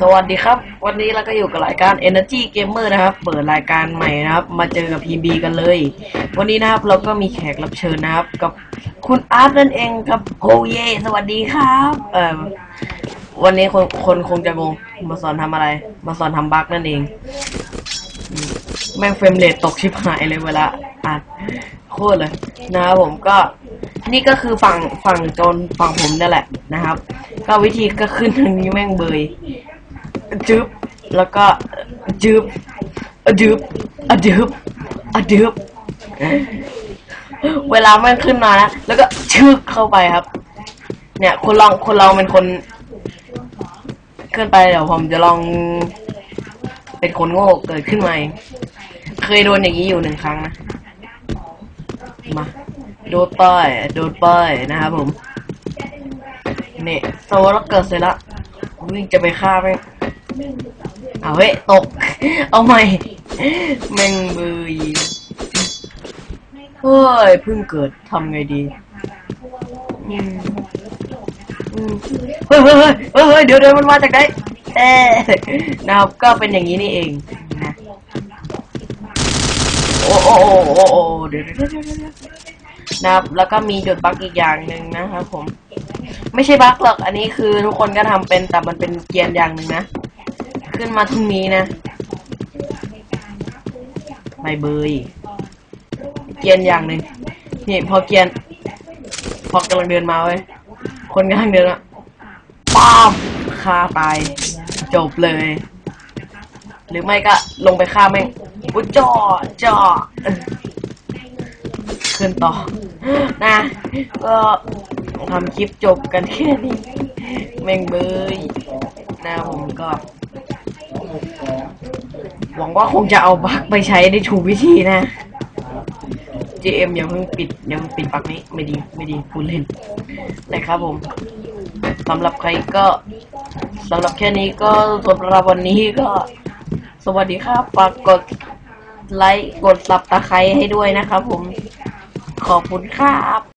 สวัสดีครับ วันนี้เราก็อยู่กับรายการ Energy Gamer นะครับ เปิดรายการใหม่นะครับ มาเจอกับ PB กันเลย วันนี้นะครับเราก็มีแขกรับเชิญนะครับ กับคุณอาร์ตนั่นเองครับโฮเย สวัสดีครับเอ่อวันนี้คนคนคงจะงงมาสอนทำอะไร มาสอนทำบั๊กนั่นเอง แม่งเฟรมเรทตกชิบหายเลยเวลาอ่านโคตรเลยนะครับผมก็นี่ก็คือฝั่งฝั่งโจนฝั่งผมนั่นแหละนะครับ ก็วิธีก็ขึ้นทางนี้แม่งเบย จึ๊บแล้วก็จึ๊บจึ๊บอะจึ๊บอะจึ๊บเวลามันขึ้นมานะแล้วก็ชึกเข้าไปครับ เนี่ย คนลองคนเราเป็นคน ขึ้นไปเดี๋ยวผมจะลอง เป็นคนโง่เกิดขึ้นมาเองเคยโดนอย่างนี้อยู่หนึ่งครั้งนะ มาโดนป้ายโดนป้ายนะครับผม เนี่ยโซลเกิดเสร็จแล้ววิ่งจะไปฆ่าไป เอาเฮ้ยตก เอาใหม่ แม่งเบยเฮ้ยเพิ่งเกิดทำไงดีเฮ้ยเฮ้ยเฮ้ยเดี๋ยวเดี๋ยวมันมาจากไหนเอ๊นะครับก็เป็นอย่างนี้นี่เองนะโอ้โอ้โอ้โอ้โอ้เดี๋ยวเดี๋ยวเดี๋ยวนะครับแล้วก็มีจุดบั๊กอีกอย่างหนึ่งนะครับผม ไม่ใช่บั๊กหรอกอันนี้คือทุกคนก็ทำเป็นแต่มันเป็นเกียร์อย่างหนึ่งนะ ขึ้นมาตรงนี้นะใบเบยเกียร์อย่างหนึ่งนี่พอเกียร์พอกำลังเดินมาเว้ยคนกำลังเดินมาป้ามฆ่าตายจบเลย หรือไม่ก็ลงไปฆ่าแม่งอุ้ยจ่อจ่อเออขึ้นต่อ นะก็ทำคลิปจบกันแค่นี้ แม่งเบยนะผมก็ หวังว่าคงจะเอาบั๊กไปใช้ได้ถูกวิธีนะ JM อย่าเพิ่งปิดอย่าเพิ่งปิดบั๊กนี้ไม่ดีไม่ดีพูดเล่นนะครับผมสำหรับใครก็สำหรับแค่นี้ก็สำหรับวันนี้ก็ สวัสดีครับฝากกดไลค์กดซับตะไคร้ให้ด้วยนะครับผมขอบคุณครับ